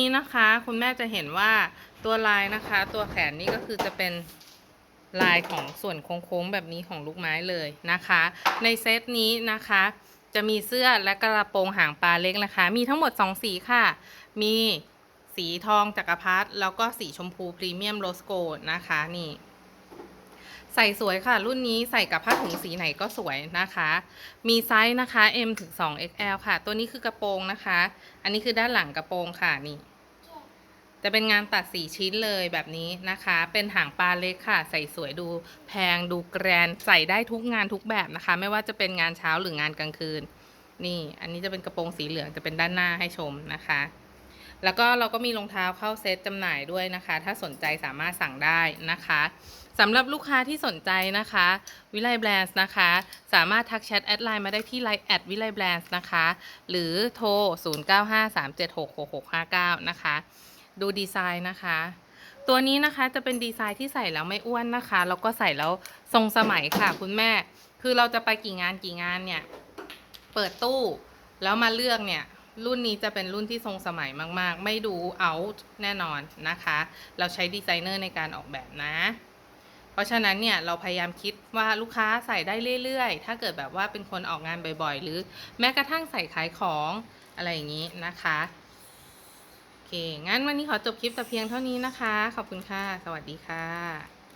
นี้นะคะคุณแม่จะเห็นว่าตัวลายนะคะ ตัวแขนนี่ก็คือจะเป็นลายของส่วนโค้งๆแบบนี้ของลูกไม้เลยนะคะ ในเซตนี้นะคะ จะมีเสื้อและกระโปรงหางปลาเล็กนะคะ มีทั้งหมด 2 สีค่ะ มีสีทองจักรพรรดิแล้วก็สีชมพูพรีเมียมโรสโกลนะคะนี่ ใส่สวยค่ะ รุ่นนี้ใส่กับผ้าถุงสีไหนก็สวยนะคะ มีไซส์นะคะ M ถึง 2 XL ค่ะ ตัวนี้คือกระโปรงนะคะ อันนี้คือด้านหลังกระโปรงค่ะนี่ จะเป็นงานตัดสีชิ้นเลยแบบนี้นะคะ เป็นหางปลาเล็กค่ะ ใส่สวยดูแพงดูแกรนใส่ได้ทุกงานทุกแบบนะคะ ไม่ว่าจะเป็นงานเช้าหรืองานกลางคืน นี่ อันนี้จะเป็นกระโปรงสีเหลืองจะเป็นด้านหน้าให้ชมนะคะ แล้วก็เราก็มีรองเท้าเข้าเซตจำหน่ายด้วยนะคะ ถ้าสนใจสามารถสั่งได้นะคะสำหรับลูกค้าที่สนใจนะคะ วิไลแบรนด์นะคะ สามารถทักแชทแอดไลน์มาได้ที่ไลน์แอดวิไลแบรนด์นะคะ หรือโทร 0953766659 นะคะ ดูดีไซน์นะคะ ตัวนี้นะคะจะเป็นดีไซน์ที่ใส่แล้วไม่อ้วนนะคะ แล้วก็ใส่แล้วทรงสมัยค่ะคุณแม่ คือเราจะไปกี่งานกี่งานเนี่ย เปิดตู้แล้วมาเลือกเนี่ย รุ่นนี้จะเป็นรุ่นที่ทรงสมัยมาก ๆ ไม่ดูเอาแน่นอนนะคะ เราใช้ดีไซเนอร์ในการออกแบบนะ เพราะฉะนั้นเนี่ยเราพยายามคิดว่าลูกค้าใส่ได้เรื่อย ๆ ถ้าเกิดแบบว่าเป็นคนออกงานบ่อยๆ หรือแม้กระทั่งใส่ขายของอะไรอย่างนี้นะคะโอเคงั้นวันนี้ขอจบคลิปแต่เพียงเท่านี้นะคะ ขอบคุณค่ะ สวัสดีค่ะ